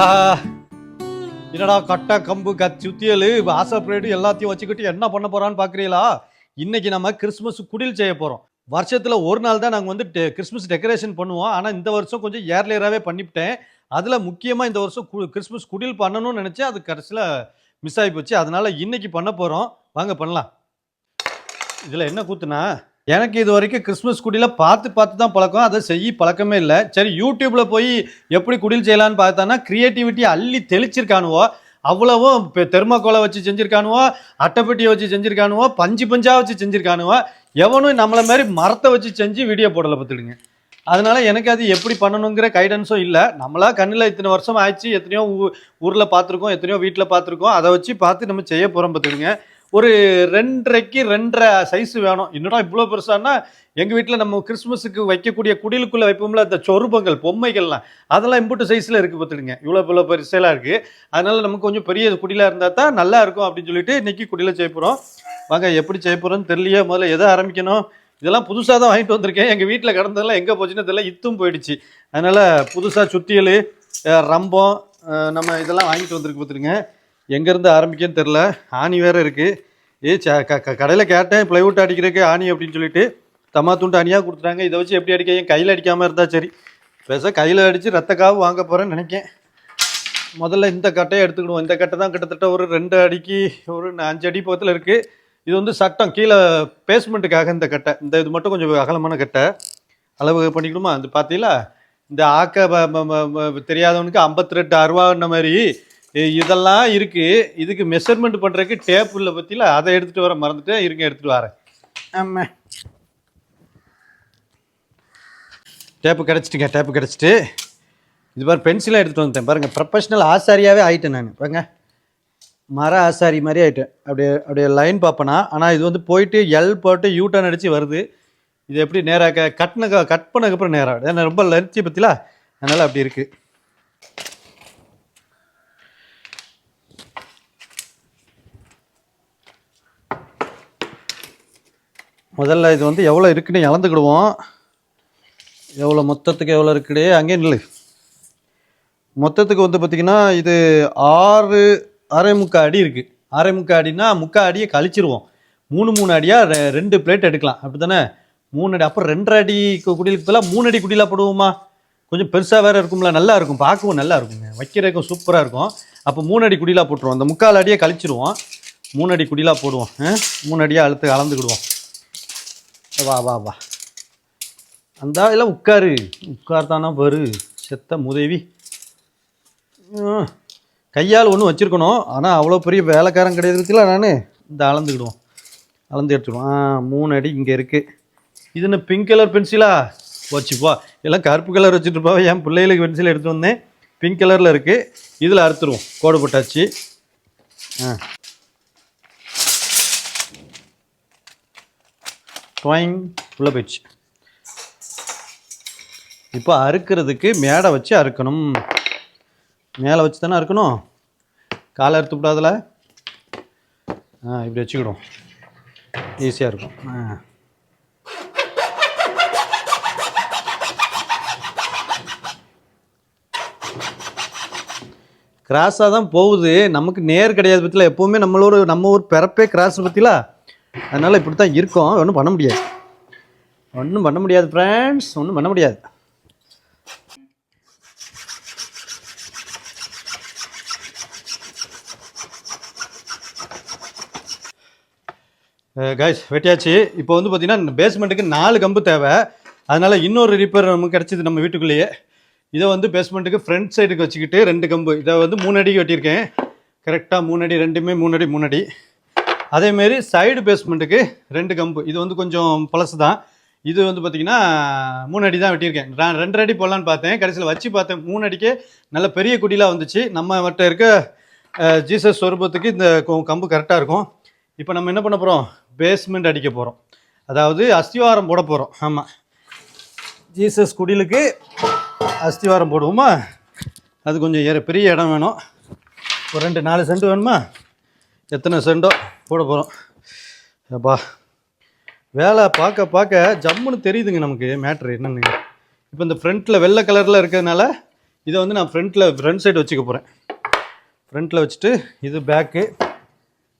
ஆ, என்னடா கட்டை கம்பு கத் சுத்தியல் ஆசா எல்லாத்தையும் வச்சுக்கிட்டு என்ன பண்ண போறான்னு பாக்குறீங்களா? இன்னைக்கு நம்ம கிறிஸ்மஸ் குடில் செய்ய போறோம். வருஷத்துல ஒரு நாள் தான் நாங்கள் வந்து கிறிஸ்மஸ் டெக்கரேஷன் பண்ணுவோம். ஆனால் இந்த வருஷம் கொஞ்சம் ஏர்லியராகவே பண்ணிவிட்டேன். அதில் முக்கியமாக இந்த வருஷம் கு- கிறிஸ்மஸ் குடில் பண்ணணும்னு நினச்சேன். அது கடைசியில் மிஸ் ஆகி போச்சு. அதனால இன்னைக்கு பண்ண போகிறோம் வாங்க பண்ணலாம். இதில் என்ன கூத்துனா எனக்கு இது வரைக்கும் கிறிஸ்மஸ் குடியில பார்த்து பார்த்து தான் பழக்கம். அதை செய்ய பழக்கமே இல்லை. சரி யூடியூப்பில் போய் எப்படி குடில் செய்யலான்னு பார்த்தானா க்ரியேட்டிவிட்டி அள்ளி தெளிச்சிருக்கானுவோ அவ்வளவும் இப்போ தெர்மாக்கோலை வச்சு செஞ்சிருக்கானுவோ அட்டைப்பெட்டியை வச்சு செஞ்சுருக்கானுவோ பஞ்சு பஞ்சாக வச்சு செஞ்சுருக்கானுவோ எவனும் நம்மளை மாதிரி மரத்தை வச்சு செஞ்சு வீடியோ போடலை பார்த்துடுங்க அதனால எனக்கு அது எப்படி பண்ணணுங்கிற கைடன்ஸும் இல்லை. நம்மளா கண்ணில் இத்தனை வருஷம் ஆயிடுச்சு எத்தனையோ ஊ- ஊரில் பார்த்துருக்கோம் எத்தனையோ வீட்டில் பார்த்துருக்கோம். அதை வச்சு பார்த்து நம்ம செய்ய போகிறோம் பார்த்துடுங்க ஒரு ரெண்டரைக்கு ரெண்டரை சைஸ் வேணும். என்னடா இவ்வளோ பெருசானா எங்கள் வீட்டில் நம்ம கிறிஸ்மஸுக்கு வைக்கக்கூடிய குடிலுக்குள்ளே வைப்போம்ல அந்த சொருபங்கள் பொம்மைகள்லாம். அதெல்லாம் இம்புட்டு சைஸில் இருக்குது பார்த்துடுங்க இவ்வளோ இவ்வளோ பெருசெல்லாம் இருக்குது அதனால் நமக்கு கொஞ்சம் பெரிய குடிலாக இருந்தால் தான் நல்லா இருக்கும் அப்படின்னு சொல்லிட்டு இன்றைக்கி குடியில் செய்ய போகிறோம் வாங்க எப்படி செய்ய போகிறோம்னு தெரியலையே. முதல்ல எதை ஆரம்பிக்கணும்? இதெல்லாம் புதுசாக தான் வாங்கிட்டு வந்திருக்கேன். எங்கள் வீட்டில் கிடந்ததெல்லாம் எங்கே போச்சுன்னு தெரியல. இத்தும் போயிடுச்சு. அதனால் புதுசாக சுத்தியல் ரம்பம் நம்ம இதெல்லாம் வாங்கிட்டு வந்திருக்கு பார்த்துருங்க எங்கேருந்து ஆரம்பிக்கன்னு தெரில ஆணி வேறு இருக்குது ஏ ச க கடையில் கேட்டேன் பிளைவுட் அடிக்கிறதுக்கு ஆணி அப்படின்னு சொல்லிட்டு. தம்மா துண்டு அணியாக கொடுத்துட்டாங்க. இதை வச்சு எப்படி அடிக்க? என் கையில் அடிக்காமல் இருந்தால் சரி. பேச கையில் அடித்து ரத்தக்காவு வாங்க போகிறேன்னு நினைக்கேன். முதல்ல இந்த கட்டையை எடுத்துக்கிடுவோம். இந்த கட்டை தான் கிட்டத்தட்ட ஒரு ரெண்டு அடிக்கு ஒரு அஞ்சு அடி பக்கத்தில் இருக்குது இது வந்து சட்டம். கீழே பேஸ்மெண்ட்டுக்காக இந்த கட்டை. இந்த இது மட்டும் கொஞ்சம் அகலமான கட்டை. அளவு பண்ணிக்கணுமா? அது பார்த்தீங்களா இந்த ஆக்க தெரியாதவனுக்கு ஐம்பத்தி ரெண்டு அருவான்ன மாதிரி இதெல்லாம் இருக்கு. இதுக்கு மெஷர்மெண்ட் பண்றதுக்கு டேப் இல்லை பத்தியில அதை எடுத்துட்டு வர மறந்துட்டேன். இருங்க எடுத்துட்டு வரேன். ஆமா. டேப்பு கிடச்சிட்டுங்க டேப்பு கிடச்சிட்டு. இது பாரு பென்சிலாக எடுத்துகிட்டு வந்துட்டேன். பாருங்க ப்ரொஃபஷனல் ஆசாரியாகவே ஆயிட்டேன் நான். பாருங்க. மர ஆசாரி மாதிரி ஆயிட்டேன். அப்படியே அப்படியே லைன் பார்ப்பேனா? ஆனால் இது வந்து போயிட்டு எல் போட்டு யூ டர்ன் அடித்து வருது. இது எப்படி நேராக கட்டின கட் பண்ணதுக்கப்புறம் நேராக ஏன்னா ரொம்ப லென்த்தி பற்றிலா அதனால் அப்படி இருக்குது முதல்ல இது வந்து எவ்வளோ இருக்குன்னு இழந்துக்கிடுவோம் எவ்வளோ மொத்தத்துக்கு எவ்வளோ இருக்குது அங்கே நில்லு. மொத்தத்துக்கு வந்து பார்த்திங்கன்னா இது ஆறு அரை முக்கால் அடி இருக்குது அரை முக்கால் அடினா முக்கால் அடியை கழிச்சிருவோம். மூணு மூணு அடியாக ரெண்டு பிளேட் எடுக்கலாம். அப்படி தானே மூணு அடி அப்புறம் ரெண்டரை அடி கு- குடிலுக்கு பதிலாக மூணு அடி குடிலாம் போடுவோமா? கொஞ்சம் பெருசாக வேறு இருக்கும்ல நல்லா இருக்கும். பார்க்கவும் நல்லா இருக்குங்க. வைக்கிறதுக்கும் சூப்பராக இருக்கும். அப்போ மூணு அடி குடிலாம் போட்டுருவோம். அந்த முக்கால் அடியை கழிச்சிருவோம். மூணு அடி குடியிலாக போடுவோம். மூணு அடியாக அழுத்து அளந்துக்கிடுவோம். வா வா வா. அந்த எல்லாம் உட்காரு. உட்கார் வரு. செத்த முதவி. கையால் ஒன்றும் வச்சுருக்கணும். ஆனால் அவ்வளோ பெரிய வேலைக்காரன் கிடையாதுல நான். இந்த அளந்துக்கிடுவோம். அளந்து எடுத்துடுவோம். ஆ மூணு அடி இங்கே இருக்குது இது என்ன பிங்க் கலர் பென்சிலா வச்சுப்பா எல்லாம் கருப்பு கலர் வச்சுட்டுருப்பா என் பிள்ளைகளுக்கு பென்சில் எடுத்து வந்தேன். பிங்க் கலரில் இருக்குது இதில் அறுத்துருவோம் கோடு போட்டாச்சு. ஆ. ட்ராயிங் உள்ளே போயிடுச்சு. இப்போ அறுக்கிறதுக்கு மேடை வச்சு அறுக்கணும். மேலே வச்சு தானே அறுக்கணும்? காலை அறுத்து விடாதுல? ஆ இப்படி வச்சுக்கிடும் ஈஸியாக இருக்கும். ஆ. கிராஸாக தான் போகுது. நமக்கு நேர் கிடையாது பற்றியில் எப்போவுமே நம்மளோட நம்ம ஊர் பிறப்பே கிராஸ் பற்றிலா அதனால் இப்படி தான் இருக்கும். ஒன்றும் பண்ண முடியாது. ஒன்றும் பண்ண முடியாது ஃப்ரெண்ட்ஸ் ஒன்றும் பண்ண முடியாது. கைஸ் வெட்டியாச்சு. இப்போ வந்து பார்த்தீங்கன்னா பேஸ்மெண்ட்டுக்கு நாலு கம்பு தேவை. அதனால் இன்னொரு ரிப்பேர் நமக்கு கிடச்சிது நம்ம வீட்டுக்குள்ளேயே. இதை வந்து பேஸ்மெண்ட்டுக்கு ஃப்ரண்ட் சைடுக்கு வச்சுக்கிட்டு ரெண்டு கம்பு. இதை வந்து மூணு அடிக்கு வெட்டியிருக்கேன். கரெக்டாக மூணு அடி ரெண்டுமே மூணு அடி மூணு அடி. அதேமாரி சைடு பேஸ்மெண்ட்டுக்கு ரெண்டு கம்பு. இது வந்து கொஞ்சம் பழசு தான் இது வந்து பார்த்தீங்கன்னா மூணு அடி தான் வெட்டியிருக்கேன். நான் ரெண்டரை அடி போடலான்னு பார்த்தேன். கடைசியில் வச்சு பார்த்தேன். மூணு அடிக்கே நல்ல பெரிய குடிலாம் வந்துச்சு. நம்ம வட்ட இருக்க ஜீசஸ் சொரூபத்துக்கு இந்த கொ- கம்பு கரெக்டாக இருக்கும். இப்போ நம்ம என்ன பண்ண போகிறோம் பேஸ்மெண்ட் அடிக்க போகிறோம் அதாவது அஸ்திவாரம் போட போகிறோம் ஆமாம் ஜீசஸ் குடிலுக்கு அஸ்திவாரம் போடுவோமா? அது கொஞ்சம் ஏற பெரிய இடம் வேணும். ஒரு ரெண்டு நாலு சென்ட் வேணுமா? எத்தனை சென்டோ போட போகிறோம் அப்பா வேலை பார்க்க பார்க்க ஜம்முன்னு தெரியுதுங்க நமக்கு மேட்ரு என்னன்னு. இப்போ இந்த ஃப்ரண்ட்டில் வெள்ளை கலரில் இருக்கிறதுனால இதை வந்து நான் ஃப்ரண்ட்டில் ஃப்ரண்ட் சைடு வச்சுக்க போகிறேன் ஃப்ரண்ட்டில் வச்சுட்டு இது பேக்கு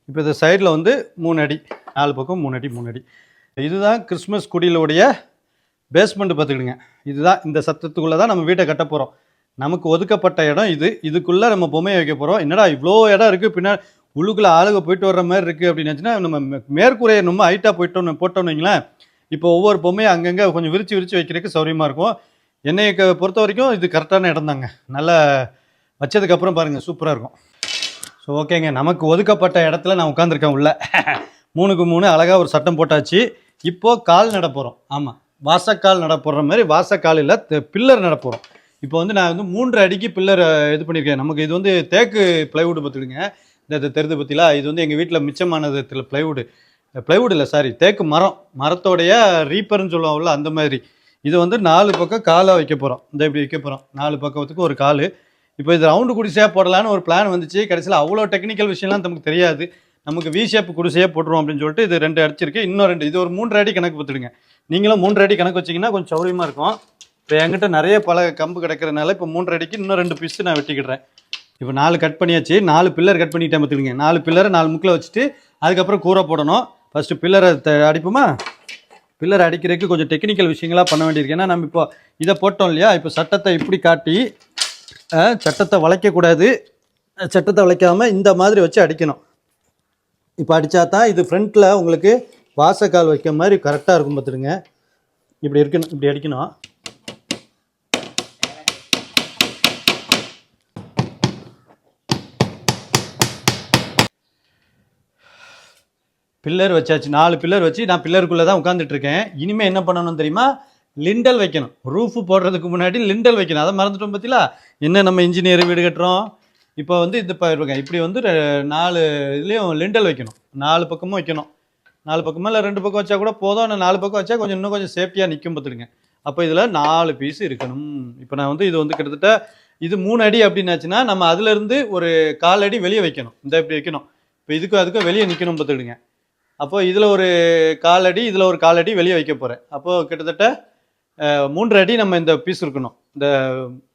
இப்போ இந்த சைடில் வந்து மூணு அடி நாலு பக்கம் மூணு அடி மூணு அடி. இதுதான் கிறிஸ்மஸ் குடியிலுடைய பேஸ்மெண்ட் பார்த்துக்கிடுங்க. இதுதான் இந்த சத்தத்துக்குள்ளே தான் நம்ம வீட்டை கட்ட போகிறோம் நமக்கு ஒதுக்கப்பட்ட இடம் இது. இதுக்குள்ளே நம்ம பொம்மையை வைக்க போகிறோம் என்னடா இவ்வளோ இடம் இருக்குது பின்னாடி உள்ளுக்குள்ளே ஆளுக போயிட்டு வர்ற மாதிரி இருக்குது அப்படின்னு நினச்சினா நம்ம மேற்கூரையை நம்ம ஹைட்டாக போயிட்டோம்னு போட்டோம்னு வைங்களேன் இப்போ ஒவ்வொரு பொம்மையும் அங்கங்கே கொஞ்சம் விரிச்சு விரிச்சு வைக்கிறதுக்கு சௌரியமாக இருக்கும். என்னையை க- பொறுத்த வரைக்கும் இது கரெக்டான இடம் தாங்க. நல்லா வச்சதுக்கப்புறம் பாருங்கள் சூப்பராக இருக்கும். ஸோ ஓகேங்க நமக்கு ஒதுக்கப்பட்ட இடத்துல நான் உட்காந்துருக்கேன் உள்ள. மூணுக்கு மூணு அழகாக ஒரு சட்டம் போட்டாச்சு. இப்போது கால் நட போகிறோம் ஆமாம் வாசக்கால் நட போடுற மாதிரி வாசக்காலில் இல்லை பில்லர் நட போகிறோம் இப்போ வந்து நான் வந்து மூன்று அடிக்கு பில்லர் இது பண்ணியிருக்கேன். நமக்கு இது வந்து தேக்கு பிளைவுட் பார்த்துடுங்க. இந்த இது தெரிது பற்றிலா இது வந்து எங்கள் வீட்டில் மிச்சமானது பிளைவுட் பிளைவுட் இல்லை சாரி தேக்கு மரம். மரத்தோடைய ரீப்பர்னு சொல்லுவாங்கல்ல அந்த மாதிரி. இது வந்து நாலு பக்கம் காலாக வைக்க போகிறோம் இந்த இப்படி வைக்க போகிறோம் நாலு பக்கத்துக்கு ஒரு கால். இப்போ இது ரவுண்டு குடிசையாக போடலான்னு ஒரு பிளான் வந்துச்சு. கடைசியில் அவ்வளோ டெக்னிக்கல் விஷயம்லாம் நமக்கு தெரியாது. நமக்கு வி ஷேப் குடிசையாக போட்டுருவோம் அப்படின்னு சொல்லிட்டு இது ரெண்டு அடிச்சிருக்கு. இன்னும் ரெண்டு. இது ஒரு மூன்று அடி கணக்கு பார்த்துடுங்க நீங்களும் மூன்று அடி கணக்கு வச்சிங்கன்னா கொஞ்சம் சௌரியமாக இருக்கும். இப்போ என்கிட்ட நிறைய பல கம்பு கிடைக்கிறதுனால இப்போ மூன்று அடிக்கு இன்னும் ரெண்டு பீஸ் நான் வெட்டிக்கிடுறேன். இப்போ நாலு கட் பண்ணியாச்சு நாலு பில்லர் கட் பண்ணிட்டேன் பார்த்துக்கங்க நாலு பில்லரை நாலு முக்கில் வச்சுட்டு அதுக்கப்புறம் கூரை போடணும். ஃபஸ்ட்டு பில்லரை அடிப்போமா? பில்லர் அடிக்கிறதுக்கு கொஞ்சம் டெக்னிக்கல் விஷயங்களாக பண்ண வேண்டியிருக்கு. ஏன்னா நம்ம இப்போ இதை போட்டோம் இல்லையா? இப்போ சட்டத்தை இப்படி காட்டி சட்டத்தை வளைக்கக்கூடாது. சட்டத்தை வளைக்காமல் இந்த மாதிரி வச்சு அடிக்கணும். இப்போ அடித்தா தான் இது ஃப்ரண்ட்டில் உங்களுக்கு வாசக்கால் வைக்க மாதிரி கரெக்டாக இருக்கும் பார்த்துடுங்க இப்படி இருக்கணும் இப்படி அடிக்கணும். பில்லர் வச்சாச்சு நாலு பில்லர் வச்சு நான் பில்லருக்குள்ளே தான் உட்காந்துட்டு இருக்கேன். இனிமேல் என்ன பண்ணணும் தெரியுமா? லிண்டல் வைக்கணும். ரூஃபு போடுறதுக்கு முன்னாடி லிண்டல் வைக்கணும். அதை மறந்துட்டோம் பார்த்தீங்களா என்ன நம்ம இன்ஜினியர் வீடு கட்டுறோம்? இப்போ வந்து இது ப- இப்படி வந்து நாலு இதுலேயும் லிண்டல் வைக்கணும். நாலு பக்கமும் வைக்கணும். நாலு பக்கமாக இல்லை ரெண்டு பக்கம் வச்சா கூட போதும். ஆனால் நாலு பக்கம் வச்சா கொஞ்சம் இன்னும் கொஞ்சம் சேஃப்டியாக நிற்கும் பார்த்துடுங்க அப்போ இதில் நாலு பீஸ் இருக்கணும். இப்போ நான் வந்து இது வந்து கிட்டத்தட்ட இது மூணு அடி அப்படின்னாச்சுன்னா நம்ம அதுலேருந்து ஒரு கால் அடி வெளியே வைக்கணும். இந்த இப்படி வைக்கணும். இப்போ இதுக்கும் அதுக்கும் வெளியே நிற்கணும் பார்த்துடுங்க அப்போது இதில் ஒரு கால் அடி இதில் ஒரு காலடி வெளியே வைக்க போகிறேன் அப்போது கிட்டத்தட்ட மூன்று அடி நம்ம இந்த பீஸ் இருக்கணும். இந்த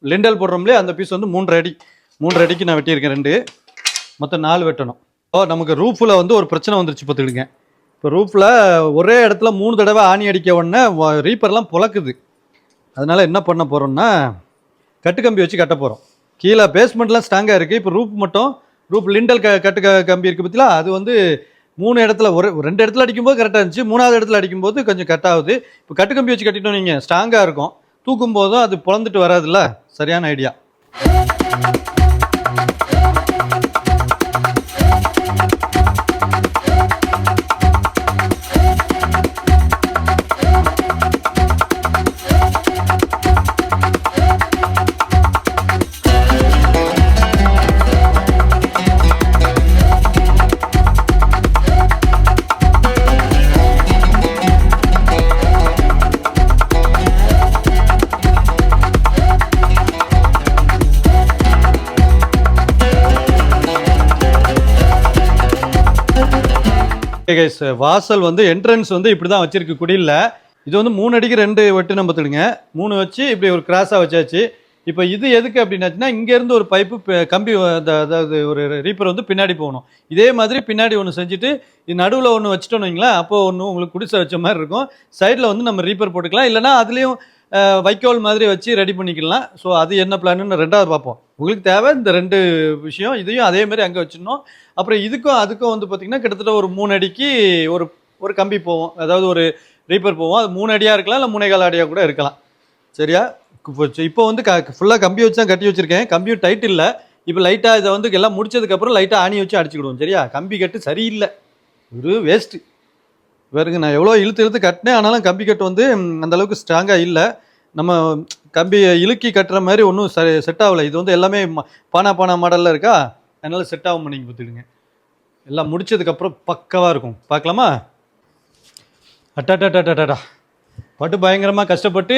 லிண்டல் போடுறோம்லே அந்த பீஸ் வந்து மூன்று அடி. மூன்று அடிக்கு நான் வெட்டியிருக்கேன் ரெண்டு. மொத்தம் நாலு வெட்டணும். ஓ நமக்கு ரூஃபில் வந்து ஒரு பிரச்சனை வந்துருச்சு பார்த்துக்கிடுங்க. இப்போ ரூஃபில் ஒரே இடத்துல மூணு தடவை ஆணி அடிக்க உடனே ரீப்பர்லாம் புழக்குது. அதனால் என்ன பண்ண போகிறோம்னா கட்டுக்கம்பி வச்சு கட்ட போகிறோம் கீழே பேஸ்மெண்ட்லாம் ஸ்ட்ராங்காக இருக்குது இப்போ ரூப் மட்டும் ரூப் லிண்டல் க கட்டு க- கம்பி இருக்குது பற்றிலா அது வந்து மூணு இடத்துல ஒரு ரெண்டு இடத்துல அடிக்கும்போது கரெக்டாக இருந்துச்சு. மூணாவது இடத்துல அடிக்கும்போது கொஞ்சம் கட் ஆகுது. இப்போ கட்டுக்கம்பி வச்சு கட்டிட்டோம் நீங்கள் ஸ்ட்ராங்காக இருக்கும். தூக்கும் போதும் அது புலந்துட்டு வராதுல்ல? சரியான ஐடியா கைஸ் வாசல் வந்து என்ட்ரன்ஸ் வந்து இப்படி தான் வச்சிருக்கு குடியில் இது வந்து மூணு அடிக்கு ரெண்டு வெட்டு நம்ம பார்த்துடுங்க மூணு வச்சு இப்படி ஒரு கிராஸாக வச்சாச்சு. இப்போ இது எதுக்கு அப்படின்னாச்சுன்னா இங்கேருந்து ஒரு பைப்பு கம்பி அதாவது ஒரு ரீப்பர் வந்து பின்னாடி போகணும். இதே மாதிரி பின்னாடி ஒன்று செஞ்சுட்டு இது நடுவில் ஒன்று வச்சுட்டோன்னு வைங்களேன் அப்போ ஒன்று உங்களுக்கு குடிசை வச்ச மாதிரி இருக்கும். சைடில் வந்து நம்ம ரீப்பர் போட்டுக்கலாம். இல்லைனா அதுலேயும் வைக்கோல் மாதிரி வச்சு ரெடி பண்ணிக்கலாம். ஸோ அது என்ன பிளான்னு ரெண்டாவது பார்ப்போம். உங்களுக்கு தேவை இந்த ரெண்டு விஷயம் இதையும் அதே மாதிரி அங்கே வச்சிடணும். அப்புறம் இதுக்கும் அதுக்கும் வந்து பார்த்திங்கன்னா கிட்டத்தட்ட ஒரு மூணு அடிக்கு ஒரு ஒரு கம்பி போவோம். அதாவது ஒரு ரீப்பர் போவோம். அது மூணு அடியாக இருக்கலாம் இல்லை மூணே கால் அடியாக கூட இருக்கலாம். சரியா? இப்போ இப்போ வந்து க ஃபுல்லாக கம்பி வச்சு தான் கட்டி வச்சுருக்கேன். கம்பியும் டைட் இல்லை. இப்போ லைட்டாக இதை வந்து எல்லாம் முடிச்சதுக்கப்புறம் லைட்டாக ஆணி வச்சு அடிச்சுக்கிடுவோம். சரியா? கம்பி கட்டு சரியில்லை. ஒரு வேஸ்ட்டு பாருங்க நான் எவ்வளோ இழுத்து இழுத்து கட்டினேன். ஆனாலும் கம்பி கட்டு வந்து அந்த அளவுக்கு ஸ்ட்ராங்காக இல்லை. நம்ம கம்பியை இழுக்கி கட்டுற மாதிரி ஒன்றும் சரி செட் ஆகலை. இது வந்து எல்லாமே பானா பானா மாடலில் இருக்கா? அதனால் செட் ஆகும் நீங்கள் பார்த்துடுங்க எல்லாம் முடிச்சதுக்கப்புறம் பக்கவாக இருக்கும். பார்க்கலாமா? அட்டாட்டாட்டாட்டாடா பட்டு பயங்கரமாக கஷ்டப்பட்டு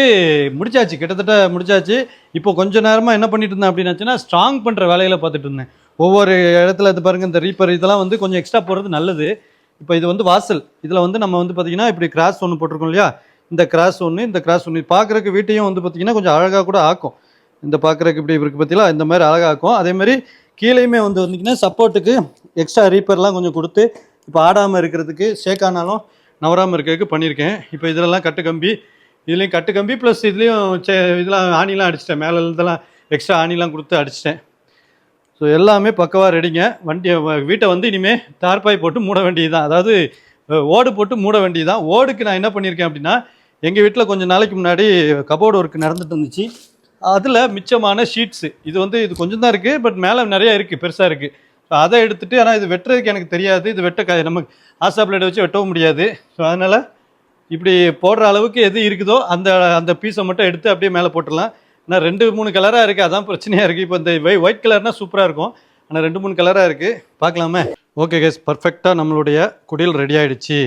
முடிச்சாச்சு. கிட்டத்தட்ட முடிச்சாச்சு. இப்போ கொஞ்ச நேரமாக என்ன பண்ணிட்டு இருந்தேன் அப்படின்னாச்சுன்னா ஸ்ட்ராங் பண்ணுற வேலையில் பார்த்துட்டு இருந்தேன். ஒவ்வொரு இடத்துல இது பாருங்கள் இந்த ரீப்பர் இதெல்லாம் வந்து கொஞ்சம் எக்ஸ்ட்ரா போடுறது நல்லது. இப்போ இது வந்து வாசல். இதில் வந்து நம்ம வந்து பார்த்தீங்கன்னா இப்படி கிராஸ் ஒன்று போட்டிருக்கோம் இல்லையா? இந்த கிராஸ் ஒன்று இந்த கிராஸ் ஒன்று பார்க்குறக்கு வீட்டையும் வந்து பார்த்தீங்கன்னா கொஞ்சம் அழகாக கூட ஆக்கும். இந்த பார்க்குறக்கு இப்படி இருக்குது பார்த்தீங்களா இந்த மாதிரி அழகாக்கும் அதே மாதிரி கீழேயுமே வந்து வந்தீங்கன்னா சப்போர்ட்டுக்கு எக்ஸ்ட்ரா ரீப்பர்லாம் கொஞ்சம் கொடுத்து இப்போ ஆடாமல் இருக்கிறதுக்கு ஷேக் ஆனாலும் நவராமல் இருக்கிறதுக்கு பண்ணியிருக்கேன். இப்போ இதிலலாம் கட்டு கம்பி இதுலேயும் கட்டு கம்பி ப்ளஸ் இதுலேயும் சே இதெல்லாம் ஆணிலாம் அடிச்சிட்டேன். மேலே இதெல்லாம் எக்ஸ்ட்ரா ஆணிலாம் கொடுத்து அடிச்சிட்டேன். ஸோ எல்லாமே பக்கவாக ரெடிங்க வண்டி வீட்டை வந்து இனிமேல் தார்பாய் போட்டு மூட வேண்டியது தான் அதாவது ஓடு போட்டு மூட வேண்டியது தான் ஓடுக்கு நான் என்ன பண்ணியிருக்கேன் அப்படின்னா எங்கள் வீட்டில் கொஞ்சம் நாளைக்கு முன்னாடி கபோர்டு ஒர்க் நடந்துட்டு இருந்துச்சு. அதில் மிச்சமான ஷீட்ஸு இது வந்து இது கொஞ்சம் தான் இருக்குது பட் மேலே நிறையா இருக்குது பெருசாக இருக்குது ஸோ அதை எடுத்துட்டு ஆனால் இது வெட்டுறதுக்கு எனக்கு தெரியாது. இது வெட்ட க- நமக்கு ஆசா பிளேட் வச்சு வெட்டவும் முடியாது. ஸோ அதனால் இப்படி போடுற அளவுக்கு எது இருக்குதோ அந்த அந்த பீஸை மட்டும் எடுத்து அப்படியே மேலே போட்டுடலாம். ஆனால் ரெண்டு மூணு கலராக இருக்குது அதான் பிரச்சனையாக இருக்குது இப்போ இந்த ஒயிட் கலர்னால் சூப்பராக இருக்கும். ஆனால் ரெண்டு மூணு கலராக இருக்குது பார்க்கலாமே. ஓகே கேஸ் பர்ஃபெக்டாக நம்மளுடைய குடியல் ரெடி ஆகிடுச்சு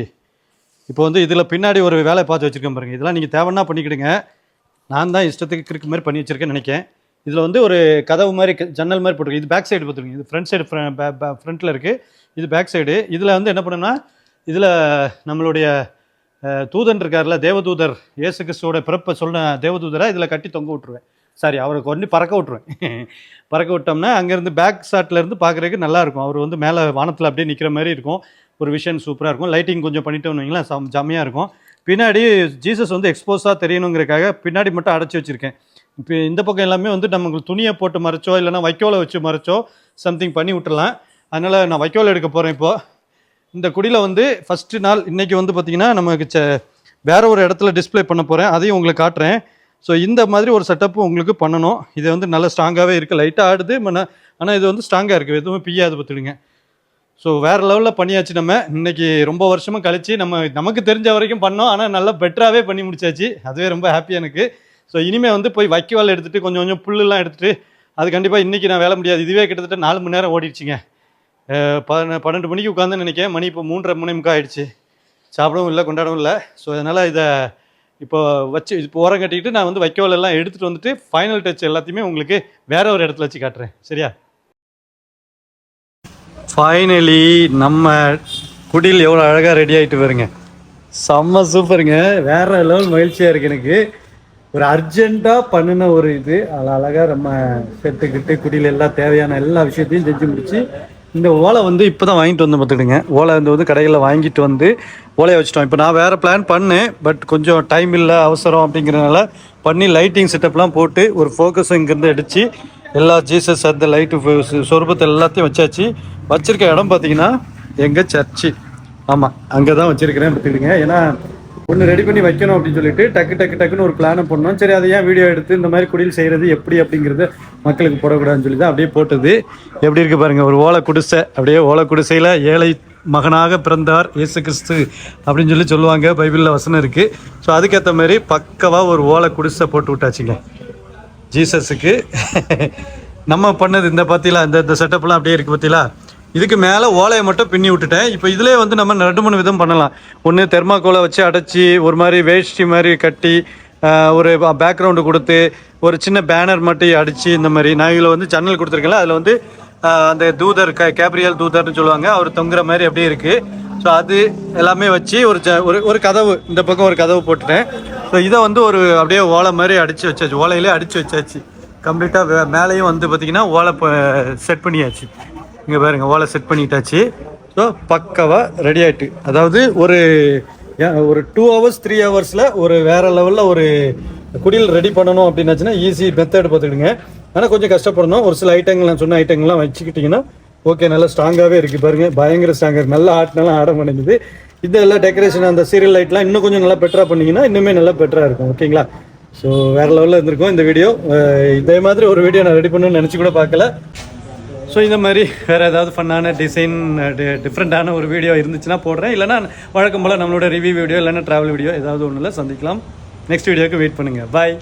இப்போ வந்து இதில் பின்னாடி ஒரு வேலை பார்த்து வச்சுருக்கேன் பாருங்கள் இதெல்லாம் நீங்கள் தேவைன்னா பண்ணிக்கிடுங்க. நான் தான் இஷ்டத்துக்கு கிறுக்கு மாதிரி பண்ணி வச்சிருக்கேன்னு நினைக்கிறேன். இதில் வந்து ஒரு கதவு மாதிரி ஜன்னல் மாதிரி போட்டிருக்கு. இது பேக் சைடு பார்த்துருங்க இது ஃப்ரண்ட் சைடு ஃப்ரண்ட்டில் இருக்குது இது பேக் சைடு இதில் வந்து என்ன பண்ணுன்னா இதில் நம்மளுடைய தூதன் இருக்கார்ல தேவதூதர் இயேசு கிறிஸ்துவோட பிறப்பை சொன்ன தேவதூதரை இதில் கட்டி தொங்க விட்ருவேன் சாரி அவரை கொண்டு பறக்க விட்ருவேன் பறக்க விட்டோம்னா அங்கேருந்து பேக் ஷாட்லேருந்து பார்க்குறதுக்கு நல்லாயிருக்கும் அவர் வந்து மேலே வானத்தில் அப்படியே நிற்கிற மாதிரி இருக்கும். ஒரு விஷன் சூப்பராக இருக்கும். லைட்டிங் கொஞ்சம் பண்ணிட்டோம்னு வைங்களேன் செம் ஜம்மையாக இருக்கும். பின்னாடி ஜீசஸ் வந்து எக்ஸ்போஸாக தெரியணுங்கிறக்காக பின்னாடி மட்டும் அடைச்சி வச்சுருக்கேன். இப்போ இந்த பக்கம் எல்லாமே வந்து நமக்கு துணியை போட்டு மறைச்சோ இல்லைனா வைக்கோலை வச்சு மறைச்சோ சம்திங் பண்ணி விட்டுறலாம். அதனால் நான் வைக்கோல் எடுக்க போகிறேன் இப்போது இந்த குடியில் வந்து ஃபஸ்ட்டு நாள் இன்றைக்கி வந்து பார்த்திங்கன்னா நமக்கு ச வேறு ஒரு இடத்துல டிஸ்ப்ளே பண்ண போகிறேன் அதையும் உங்களுக்கு காட்டுறேன். ஸோ இந்த மாதிரி ஒரு செட்டப்பு உங்களுக்கு பண்ணணும். இது வந்து நல்லா ஸ்ட்ராங்காகவே இருக்குது லைட்டாக ஆடுது. ஆனால் இது வந்து ஸ்ட்ராங்காக இருக்குது எதுவுமே பிய்யாது பார்த்துடுங்க. ஸோ வேறு லெவலில் பண்ணியாச்சு நம்ம. இன்னைக்கு ரொம்ப வருஷமாக கழிச்சு நம்ம நமக்கு தெரிஞ்ச வரைக்கும் பண்ணோம். ஆனால் நல்லா பெட்டராகவே பண்ணி முடிச்சாச்சு. அதுவே ரொம்ப ஹாப்பி எனக்கு. ஸோ இனிமேல் வந்து போய் வைக்கவால் எடுத்துகிட்டு கொஞ்சம் கொஞ்சம் புல்லுலாம் எடுத்துகிட்டு அது கண்டிப்பாக இன்றைக்கி நான் வேலை முடியாது. இதுவே கிட்டத்தட்ட நாலு மணி நேரம் ஓடிடுச்சுங்க. பன்னெண்டு மணிக்கு உட்காந்து நினைக்கிறேன். மணி இப்போ மூன்றரை மணி முக்கா ஆயிடுச்சு. சாப்பிடவும் இல்லை கொண்டாடவும் இல்லை. ஸோ அதனால் இதை இப்போ வச்சு இப்போ ஓரம் கட்டிக்கிட்டு நான் வந்து வைக்கோல் எல்லாம் எடுத்துகிட்டு வந்துட்டு ஃபைனல் டச் எல்லாத்தையுமே உங்களுக்கு வேற ஒரு இடத்துல வச்சு காட்டுறேன். சரியா? ஃபைனலி நம்ம குடியில் எவ்வளோ அழகாக ரெடி ஆகிட்டு வருங்க செம்ம சூப்பருங்க வேற லெவல் மகிழ்ச்சியாக இருக்குது எனக்கு. ஒரு அர்ஜெண்ட்டாக பண்ணின ஒரு இது. அதில் அழகாக நம்ம செட்டுக்கிட்டு குடியில் எல்லாம் தேவையான எல்லா விஷயத்தையும் செஞ்சு முடிச்சு இந்த ஓலை வந்து இப்போ தான் வாங்கிட்டு வந்து பார்த்துக்கிடுங்க. ஓலை வந்து வந்து கடைகளில் வாங்கிட்டு வந்து ஓலையை வச்சுட்டோம். இப்போ நான் வேறு பிளான் பண்ணேன். பட் கொஞ்சம் டைம் இல்லை அவசரம் அப்படிங்கிறனால பண்ணி லைட்டிங் செட்டப்லாம் போட்டு ஒரு ஃபோக்கஸும் இங்கேருந்து அடித்து எல்லா ஜீசஸ் அந்த லைட்டு சொருபத்தை எல்லாத்தையும் வச்சாச்சு. வச்சுருக்க இடம் பார்த்தீங்கன்னா எங்கள் சர்ச்சு ஆமாம் அங்கே தான் வச்சுருக்கிறேன் பார்த்துக்கிடுங்க. ஏன்னா ஒன்று ரெடி பண்ணி வைக்கணும் அப்படின்னு சொல்லிட்டு டக்கு டக்கு டக்குன்னு ஒரு பிளானை பண்ணோம் சரி அதை ஏன் வீடியோ எடுத்து இந்த மாதிரி குடியில் செய்கிறது எப்படி அப்படிங்கிறத மக்களுக்கு போடக்கூடாதுன்னு சொல்லி தான் அப்படியே போட்டது. எப்படி இருக்கு பாருங்கள் ஒரு ஓலை குடிசை அப்படியே ஓலை குடிசையில் ஏழை மகனாக பிறந்தார் இயேசு கிறிஸ்து அப்படின்னு சொல்லி சொல்லுவாங்க. பைபிளில் வசனம் இருக்குது ஸோ அதுக்கேற்ற மாதிரி பக்கவாக ஒரு ஓலை குடிசை போட்டு விட்டாச்சுங்க. ஜீசஸுக்கு. நம்ம பண்ணது இந்த பார்த்தீங்களா இந்த இந்த செட்டப்லாம் அப்படியே இருக்குது பார்த்தீங்களா இதுக்கு மேலே ஓலையை மட்டும் பின்னி விட்டுட்டேன். இப்போ இதிலே வந்து நம்ம ரெண்டு மூணு விதம் பண்ணலாம். ஒன்று தெர்மாக்கோலை வச்சு அடைச்சி ஒரு மாதிரி வேஷ்டி மாதிரி கட்டி ஒரு பேக்ரவுண்டு கொடுத்து ஒரு சின்ன பேனர் மட்டும் அடித்து இந்த மாதிரி. நான் இதில் வந்து ஜன்னல் கொடுத்துருக்கேன்ல அதில் வந்து அந்த தூதர் க கேப்ரியல் தூதர்னு சொல்லுவாங்க. அவர் தொங்குற மாதிரி அப்படியே இருக்குது ஸோ அது எல்லாமே வச்சு ஒரு ஜ- ஒரு ஒரு கதவு இந்த பக்கம் ஒரு கதவு போட்டுட்டேன். ஸோ இதை வந்து ஒரு அப்படியே ஓலை மாதிரி அடித்து வச்சாச்சு. ஓலையிலே அடித்து வச்சாச்சு. கம்ப்ளீட்டாக மேலேயும் வந்து பார்த்திங்கன்னா ஓலை செட் பண்ணியாச்சு. இங்கே பாருங்க ஓலை செட் பண்ணிட்டாச்சு. ஸோ பக்காவாக ரெடி ஆகிட்டு அதாவது ஒரு ஏன், ஒரு டூ ஹவர்ஸ் த்ரீ ஹவர்ஸில் ஒரு வேற லெவலில் ஒரு குடில் ரெடி பண்ணணும் அப்படின்னாச்சுன்னா ஈஸி மெத்தட் பார்த்துக்கிடுங்க. ஆனால் கொஞ்சம் கஷ்டப்படணும். ஒரு சில ஐட்டங்கள் நான் சொன்ன ஐட்டங்கள்லாம் வச்சுக்கிட்டிங்கன்னா ஓகே நல்லா ஸ்ட்ராங்காகவே இருக்குது பாருங்க. பயங்கர ஸ்ட்ராங்காக நல்லா ஆட்டினாலும் ஆட முடிஞ்சுது இந்த எல்லாம் டெக்கரேஷன் அந்த சீரியல் லைட்லாம் இன்னும் கொஞ்சம் நல்லா பெட்டராக பண்ணிங்கன்னா இன்னுமே நல்லா பெட்டராக இருக்கும். ஓகேங்களா ஸோ வேறு லெவலில் இருந்திருக்கும் இந்த வீடியோ இதே மாதிரி ஒரு வீடியோ நான் ரெடி பண்ணணும்னு நினச்சி கூட பார்க்கல. ஸோ இந்த மாதிரி வேறு ஏதாவது ஃபன்னான டிசைன் டிஃப்ரெண்ட்டான ஒரு வீடியோ இருந்துச்சுன்னா போடுறேன். இல்லைன்னா வழக்கம் போல் நம்மளோட ரிவ்யூ வீடியோ இல்லைன்னா ட்ராவல் வீடியோ ஏதாவது ஒன்றில் சந்திக்கலாம். நெக்ஸ்ட் வீடியோக்கு வெயிட் பண்ணுங்கள் பாய்